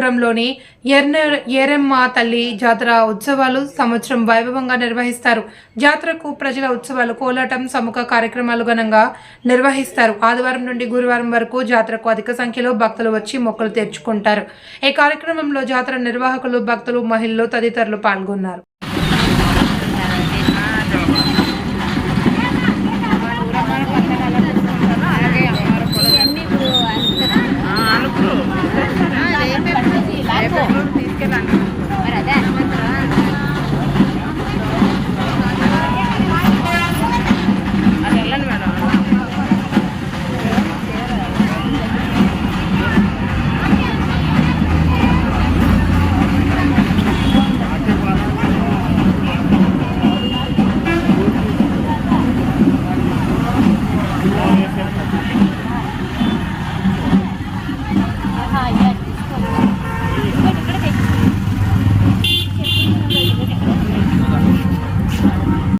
ఆధ్వర్యంలోని ఎర్న ఎరమ్మ తల్లి జాతర ఉత్సవాలు సంవత్సరం వైభవంగా నిర్వహిస్తారు. జాతరకు ప్రజల ఉత్సవాలు కోలాటం సముఖ కార్యక్రమాలు ఘనంగా నిర్వహిస్తారు. ఆదివారం నుండి గురువారం వరకు జాతరకు అధిక సంఖ్యలో భక్తులు వచ్చి మొక్కలు తెచ్చుకుంటారు. ఈ కార్యక్రమంలో జాతర నిర్వాహకులు భక్తులు మహిళలు తదితరులు పాల్గొన్నారు. Tienes que.